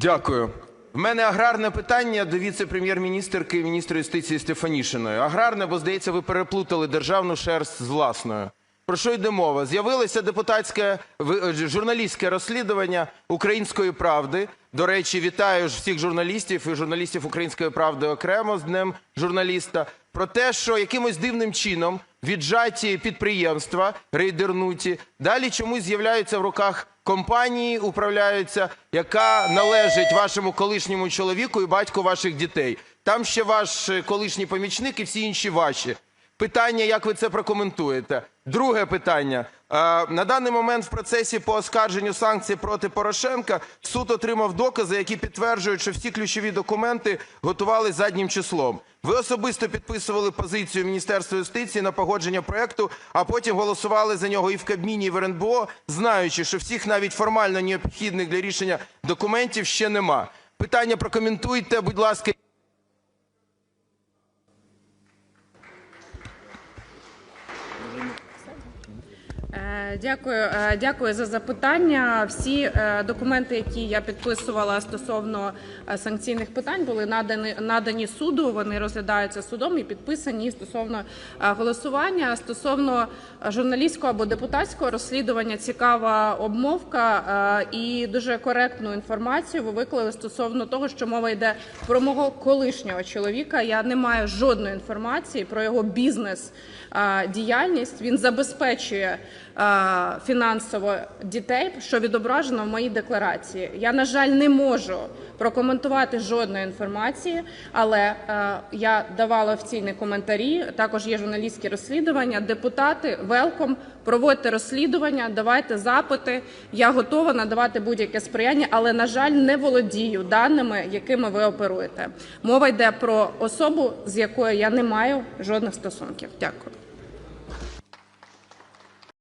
Дякую. В мене аграрне питання до віце-прем'єр-міністерки, міністра юстиції Стефанішиної. Аграрне, бо, здається, ви переплутали державну шерсть з власною. Про що йде мова? З'явилося депутатське е, журналістське розслідування «Української правди». До речі, вітаю всіх журналістів і журналістів «Української правди» окремо з Днем журналіста. Про те, що якимось дивним чином віджаті підприємства, рейдернуті, далі чомусь з'являються в руках компанії, управляються, яка належить вашому колишньому чоловіку і батьку ваших дітей. Там ще ваш е, колишній помічник і всі інші ваші. Питання, як ви це прокоментуєте? Друге питання. Е, На даний момент в процесі по оскарженню санкцій проти Порошенка суд отримав докази, які підтверджують, що всі ключові документи готували заднім числом. Ви особисто підписували позицію Міністерства юстиції на погодження проекту, а потім голосували за нього і в Кабміні, і в РНБО, знаючи, що всіх навіть формально необхідних для рішення документів ще нема. Питання прокоментуйте, будь ласка. Дякую, Е, дякую за запитання. Всі е, документи, які я підписувала стосовно е, санкційних питань, були надані надані суду. Вони розглядаються судом і підписані стосовно е, голосування. Стосовно е, журналістського або депутатського розслідування, цікава обмовка е, і дуже коректну інформацію ви виклали стосовно того, що мова йде про мого колишнього чоловіка. Я не маю жодної інформації про його бізнес е, діяльність. Він забезпечує е, фінансово дітей, що відображено в моїй декларації. Я, на жаль, не можу прокоментувати жодної інформації, але е, я давала офіційні коментарі. Також є журналістські розслідування. Депутати, велком, проводьте розслідування, давайте запити. Я готова надавати будь-яке сприяння, але на жаль, не володію даними, якими ви оперуєте. Мова йде про особу, з якою я не маю жодних стосунків. Дякую.